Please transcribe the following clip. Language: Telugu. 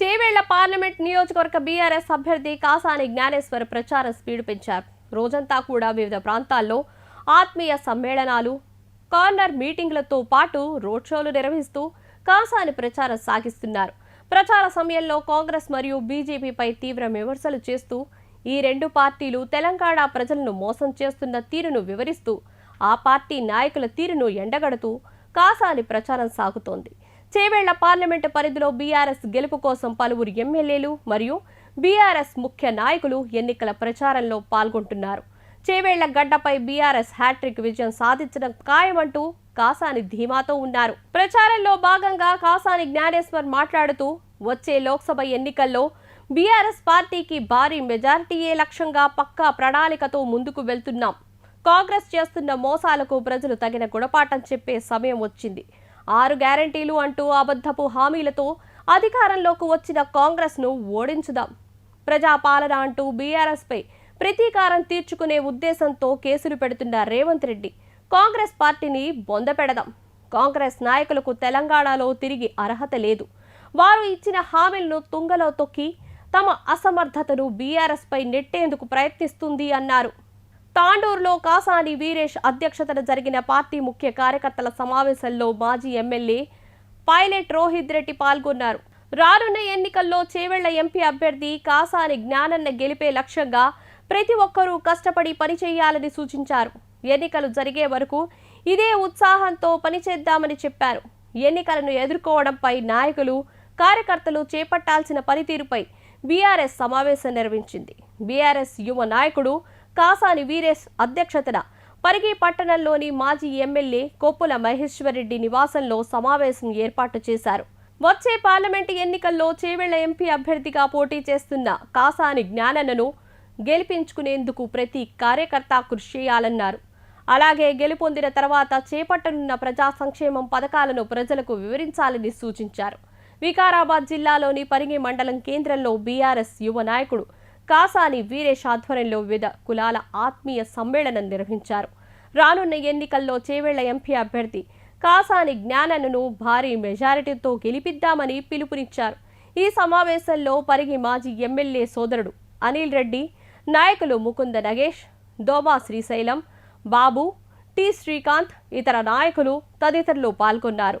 చేవేళ్ళ పార్లమెంట్ నియోజకవర్గ బీఆర్ఎస్ అభ్యర్థి కాసాని జ్ఞానేశ్వర్ ప్రచారం స్పీడ్ పెంచారు. రోజంతా కూడా వివిధ ప్రాంతాల్లో ఆత్మీయ సమ్మేళనాలు కార్నర్ మీటింగ్లతో పాటు రోడ్ షోలు నిర్వహిస్తూ కాసాని ప్రచారం సాగిస్తున్నారు. ప్రచార సమయంలో కాంగ్రెస్ మరియు బీజేపీపై తీవ్ర విమర్శలు చేస్తూ ఈ రెండు పార్టీలు తెలంగాణ ప్రజలను మోసం చేస్తున్న తీరును వివరిస్తూ ఆ పార్టీ నాయకుల తీరును ఎండగడుతూ కాసాని ప్రచారం సాగుతోంది. చేవేళ్ళ పార్లమెంటు పరిధిలో బీఆర్ఎస్ గెలుపు కోసం పలువురు ఎమ్మెల్యేలు మరియు బీఆర్ఎస్ ముఖ్య నాయకులు ఎన్నికల ప్రచారంలో పాల్గొంటున్నారు. చేవేళ్ళ గడ్డపై బీఆర్ఎస్ హ్యాట్రిక్ విజయం సాధించడం ఖాయమంటూ కాసాని ధీమాతో ఉన్నారు. ప్రచారంలో భాగంగా కాసాని జ్ఞానేశ్వర్ మాట్లాడుతూ వచ్చే లోక్సభ ఎన్నికల్లో బీఆర్ఎస్ పార్టీకి భారీ మెజారిటీయే లక్ష్యంగా పక్కా ప్రణాళికతో ముందుకు వెళ్తున్నాం. కాంగ్రెస్ చేస్తున్న మోసాలకు ప్రజలు తగిన గుణపాఠం చెప్పే సమయం వచ్చింది. ఆరు గ్యారంటీలు అంటూ అబద్ధపు హామీలతో అధికారంలోకి వచ్చిన కాంగ్రెస్ను ఓడించుదాం. ప్రజాపాలన అంటూ బీఆర్ఎస్పై ప్రతీకారం తీర్చుకునే ఉద్దేశంతో కేసులు పెడుతున్న రేవంత్ రెడ్డి కాంగ్రెస్ పార్టీని బొందపెడదాం కాంగ్రెస్ నాయకులకు తెలంగాణలో తిరిగి అర్హత లేదు. వారు ఇచ్చిన హామీలను తుంగలో తొక్కి తమ అసమర్థతను బీఆర్ఎస్పై నెట్టేందుకు ప్రయత్నిస్తుంది అన్నారు. తాండూరులో కాసాని వీరేష్ అధ్యక్షతన జరిగిన పార్టీ ముఖ్య కార్యకర్తల సమావేశంలో మాజీ ఎమ్మెల్యే పైలట్ రోహిత్ రెడ్డి పాల్గొన్నారు. రానున్న ఎన్నికల్లో చేవెళ్ళ ఎంపీ అభ్యర్థి కాసాని జ్ఞానన్న గెలిపే లక్ష్యంగా ప్రతి ఒక్కరూ కష్టపడి పనిచేయాలని సూచించారు. ఎన్నికలు జరిగే వరకు ఇదే ఉత్సాహంతో పనిచేద్దామని చెప్పారు. ఎన్నికలను ఎదుర్కోవడంపై నాయకులు కార్యకర్తలు చేపట్టాల్సిన పనితీరుపై బీఆర్ఎస్ సమావేశం నిర్వహించింది. బీఆర్ఎస్ యువ నాయకుడు కాసాని వీరేష్ అధ్యక్షతన పరిగి పట్టణంలోని మాజీ ఎమ్మెల్యే కొప్పుల మహేశ్వరరెడ్డి నివాసంలో సమావేశం ఏర్పాటు చేశారు. వచ్చే పార్లమెంటు ఎన్నికల్లో చేవెళ్ళ ఎంపీ అభ్యర్థిగా పోటీ చేస్తున్న కాసాని జ్ఞానన్నను గెలిపించుకునేందుకు ప్రతి కార్యకర్త కృషి చేయాలన్నారు. అలాగే గెలుపొందిన తర్వాత చేపట్టనున్న ప్రజా సంక్షేమం పథకాలను ప్రజలకు వివరించాలని సూచించారు. వికారాబాద్ జిల్లాలోని పరిగి మండలం కేంద్రంలో బీఆర్ఎస్ యువ నాయకుడు కాసాని వీరేష్ ఆధ్వర్యంలో వివిధ కులాల ఆత్మీయ సమ్మేళనం నిర్వహించారు. రానున్న ఎన్నికల్లో చేవేళ్ళ ఎంపీ అభ్యర్థి కాసాని జ్ఞానను భారీ మెజారిటీతో గెలిపిద్దామని పిలుపునిచ్చారు. ఈ సమావేశంలో పరిగి మాజీ ఎమ్మెల్యే సోదరుడు అనిల్ రెడ్డి నాయకులు ముకుంద నగేష్ దోబా శ్రీశైలం బాబు టి శ్రీకాంత్ ఇతర నాయకులు తదితరులు పాల్గొన్నారు.